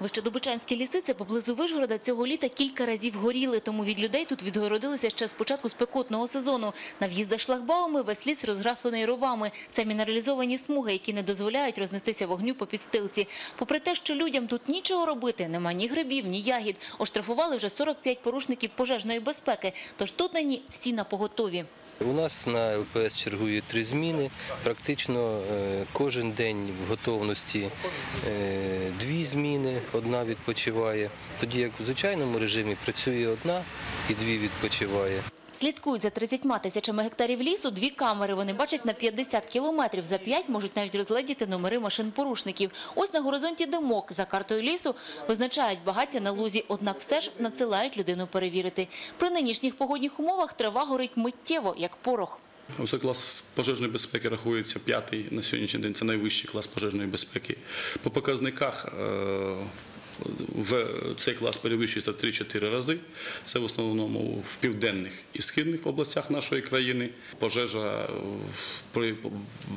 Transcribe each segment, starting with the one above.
Вищедобичанські ліси – це поблизу Вишгорода цього літа кілька разів горіли, тому від людей тут відгородилися ще з початку спекотного сезону. На в'їздах шлагбауми весь ліс розграфлений ровами. Це мінералізовані смуги, які не дозволяють рознестися вогню по підстилці. Попри те, що людям тут нічого робити, нема ні грибів, ні ягід. Оштрафували вже 45 порушників пожежної безпеки, тож тут нині всі на поготові. У нас на ЛПС чергує три зміни. Практично е, кожен день в готовності е, дві зміни, одна відпочиває. Тоді як в звичайному режимі працює одна і дві відпочиває. Слідкують за 30 тисячами гектарів лісу дві камери. Вони бачать на 50 кілометрів. За 5 можуть навіть розгледіти номери машин порушників. Ось на горизонті димок. За картою лісу визначають багаття на лузі, однак все ж надсилають людину перевірити. При нинішніх погодних умовах трава горить миттєво, як порох. Ось клас пожежної безпеки рахується п'ятий на сьогоднішній день. Це найвищий клас пожежної безпеки. По показниках е, вже цей клас перевищується в 3-4 рази. Це в основному в південних і східних областях нашої країни. Пожежа в- при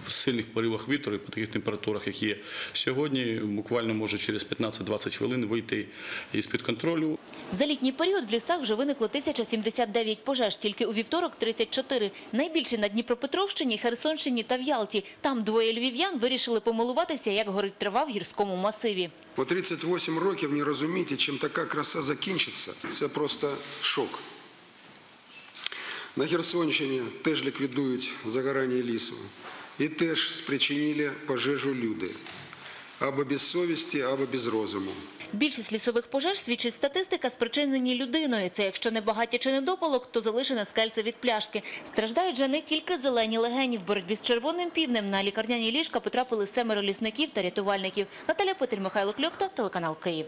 сильних поривах вітру і по таких температурах, як є сьогодні, буквально може через 15-20 хвилин вийти із-під контролю. За літній період в лісах вже виникло 1079 пожеж, тільки у вівторок 34. Найбільше на Дніпропетровщині, Херсонщині та в Ялті. Там двоє львів'ян вирішили помилуватися, як горить трава в гірському масиві. По 38 років не розуміти, чим така краса закінчиться, це просто шок. На Херсонщині теж ліквідують загорання лісу. І теж спричинили пожежу люди. Або без совісті, або без розуму. Більшість лісових пожеж свідчить статистика, спричинені людиною. Це якщо не багаття чи недопалок, то залишена скальце від пляшки. Страждають же не тільки зелені легені. В боротьбі з червоним півнем на лікарняні ліжка потрапили семеро лісників та рятувальників. Наталя Петель, Михайло Кльокто, телеканал Київ.